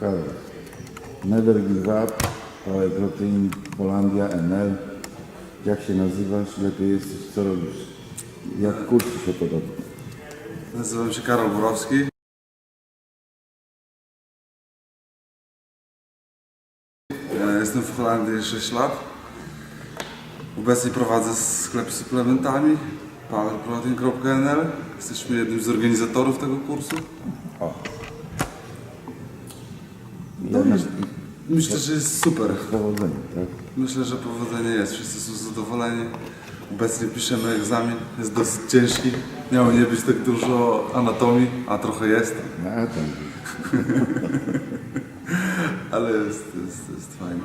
Karol. Never give up, Power Protein, Polandia, NL. Jak się nazywasz? Lepiej jesteś, co robisz? Jak kurs Ci się podoba? Nazywam się Karol Borowski. E, Jestem w Holandii 6 lat. Obecnie prowadzę sklep z suplementami powerprotein.nl. Jesteśmy jednym z organizatorów tego kursu. O. No, myślę, że jest super. powodzenia, tak? Myślę, że powodzenie jest. Wszyscy są zadowoleni. Obecnie piszemy egzamin. Jest dosyć ciężki. Miało nie być tak dużo anatomii, a trochę jest. A tam. Ale jest, jest, jest fajnie.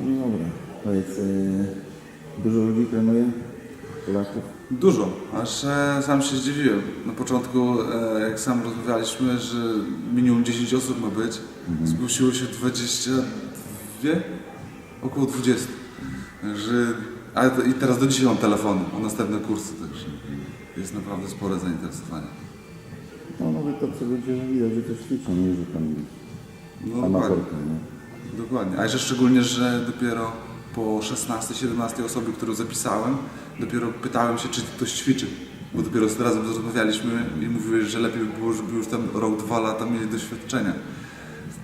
No dobra. Powiedz, yy, dużo ludzi trenuje? Polaków? Dużo, aż e, sam się zdziwiłem. Na początku, e, jak sam rozmawialiśmy, że minimum 10 osób ma być, zgłosiło się 22, około 20. Także, a i teraz do dzisiaj mam telefony o następne kursy, także jest naprawdę spore zainteresowanie. No nawet to, co ludzie widać, że to ćwiczą, nie, że tam No dokładnie, nie? dokładnie. A jeszcze szczególnie, że dopiero po 16-17 osoby, którą zapisałem, dopiero pytałem się, czy ktoś ćwiczy. Bo dopiero z razem rozmawialiśmy i mówiłeś, że lepiej by było, żeby już tam rok, dwa lata mieli doświadczenia.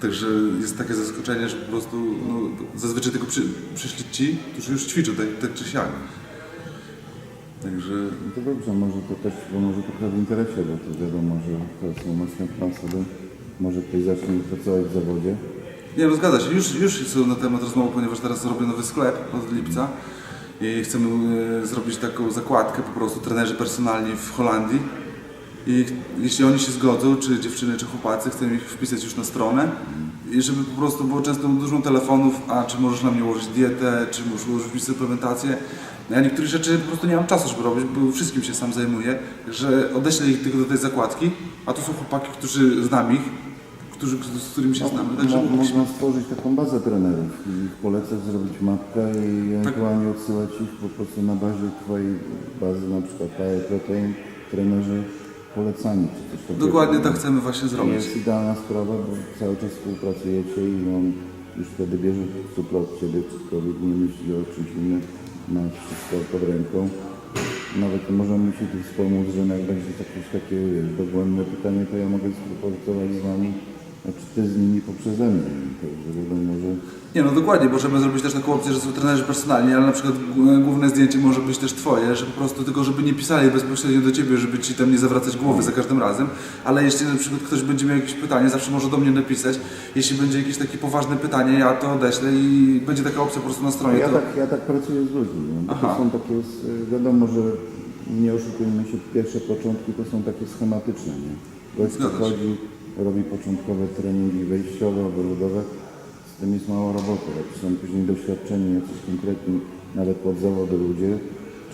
Także jest takie zaskoczenie, że po prostu no, zazwyczaj tylko przy, przyszli ci, którzy już ćwiczą, tak, tak czy siak. Także No to dobrze, może to też pomoże trochę w interesie, bo to wiadomo, że to są następne osoby. Może ktoś zacznie pracować w zawodzie. Nie, no zgadza się. Już, już są na temat rozmowy, ponieważ teraz robię nowy sklep od lipca i chcemy e, zrobić taką zakładkę po prostu trenerzy personalni w Holandii. I jeśli oni się zgodzą, czy dziewczyny, czy chłopacy, chcemy ich wpisać już na stronę i żeby po prostu było często dużo telefonów, a czy możesz na mnie ułożyć dietę, czy możesz ułożyć mi suplementację. Ja niektórych rzeczy po prostu nie mam czasu, żeby robić, bo wszystkim się sam zajmuję, że odeślę ich tylko do tej zakładki, a to są chłopaki, którzy znam ich, którzy, z którymi się znamy. Także Mo- można stworzyć taką bazę trenerów i ich polecać, zrobić mapkę i ewentualnie odsyłać ich po prostu na bazie Twojej bazy, na przykład Power Protein, trenerzy polecani czy. Dokładnie tak chcemy właśnie To zrobić. jest idealna sprawa, bo cały czas współpracujecie i on już wtedy bierze supla od Ciebie, cokolwiek nie myśli o czymś innym, ma wszystko pod ręką. Nawet możemy się tu wspomóc, że jak będzie jakieś takie dogłębne pytanie, to ja mogę współpracować z Wami, a czy Ty z nimi poprzeze mnie. Także wiadomo, że Nie no dokładnie, możemy zrobić też taką opcję, że są trenerzy personalni, ale na przykład główne zdjęcie może być też twoje, że po prostu tylko żeby nie pisali bezpośrednio do ciebie, żeby ci tam nie zawracać głowy za każdym razem, ale jeśli na przykład ktoś będzie miał jakieś pytanie, zawsze może do mnie napisać. Jeśli będzie jakieś takie poważne pytanie, ja to odeślę i będzie taka opcja po prostu na stronie. ja To... tak, ja tak pracuję z ludźmi. No, to są takie, wiadomo, że nie oszukujmy się, pierwsze początki to są takie schematyczne. Nie? Gość się. chodzi, robi początkowe treningi wejściowe, obrodowe, z tym jest mało roboty. Jak są później doświadczeni, jacyś konkretni, nawet pod zawody ludzie,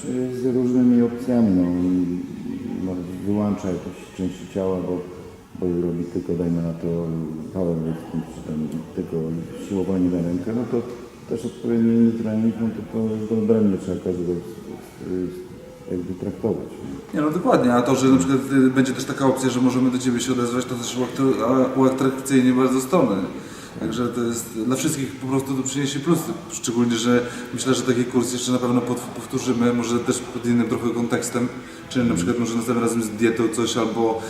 czy z różnymi opcjami, no, no, wyłącza jakieś części ciała, bo, bo robi tylko, dajmy na to, powerlifting, czy tam tylko siłowanie na rękę, no to też odpowiedni trening, no to, to już odrębnie trzeba każdego y, jakby traktować. nie? No dokładnie, a to, że na przykład y, będzie też taka opcja, że możemy do ciebie się odezwać, to też uatrakcyjnie bardzo stronę. Także to jest dla wszystkich po prostu to przyniesie plusy. Szczególnie, że myślę, że taki kurs jeszcze na pewno powtórzymy, może też pod innym trochę kontekstem. Czyli na przykład może następnym razem z dietą coś albo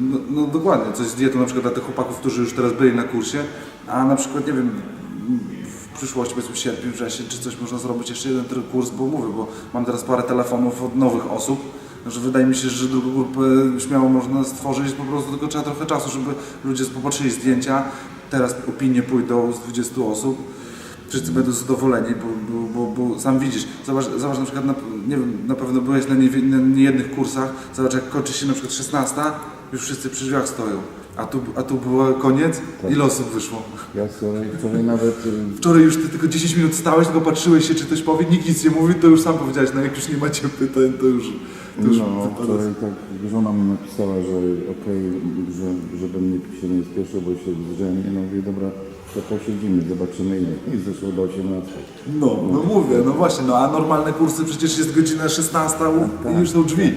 no, no dokładnie, coś z dietą na przykład dla tych chłopaków, którzy już teraz byli na kursie, a na przykład nie wiem, przyszłości, powiedzmy w sierpniu, czy coś można zrobić, jeszcze jeden tryb kurs, bo mówię, bo mam teraz parę telefonów od nowych osób, że wydaje mi się, że drugą grupę śmiało można stworzyć, po prostu tylko trzeba trochę czasu, żeby ludzie popatrzyli zdjęcia, teraz opinie pójdą z 20 osób, wszyscy będą zadowoleni, bo, bo, bo, bo sam widzisz, zobacz, zobacz na przykład, na, nie wiem, na pewno byłeś na, nie, na niejednych kursach, zobacz jak kończy się na przykład 16, już wszyscy przy drzwiach stoją, a tu, a tu był koniec, ile osób wyszło? Ja wczoraj, wczoraj nawet Wczoraj już ty tylko 10 minut stałeś, tylko patrzyłeś się, czy ktoś powie, nikt nic nie mówi, to już sam powiedziałeś, no jak już nie macie pytań, to już... To już No, wczoraj tak żona mi napisała, że okej, że, żebym nie się nie spieszył, bo się zrzemie. No mówię, dobra, to posiedzimy, zobaczymy ile. I zeszło do 18. No, no mówię, no właśnie, no a normalne kursy przecież jest godzina 16 u- i już są drzwi.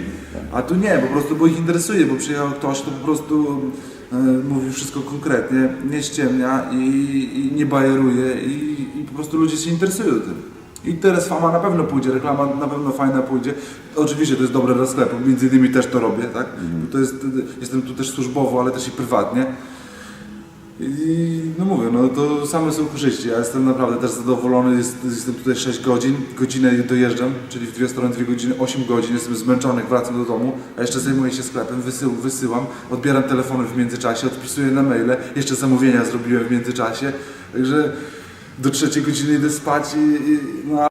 A tu nie, po prostu, bo ich interesuje, bo przyjechał ktoś, to po prostu mówi wszystko konkretnie, nie ściemnia i, i nie bajeruje i, i po prostu ludzie się interesują tym. I teraz fama na pewno pójdzie, reklama na pewno fajna pójdzie. Oczywiście to jest dobre dla sklepu, między innymi też to robię, tak? Bo To jest, jestem tu też służbowo, ale też i prywatnie. I no mówię, no to same są korzyści. Ja jestem naprawdę też zadowolony, jest, jestem tutaj 6 godzin, godzinę dojeżdżam, czyli w dwie strony 2 godziny, 8 godzin, jestem zmęczony, wracam do domu, a jeszcze zajmuję się sklepem, wysył, wysyłam, odbieram telefony w międzyczasie, odpisuję na maile, jeszcze zamówienia zrobiłem w międzyczasie, także do trzeciej godziny idę spać i, i no,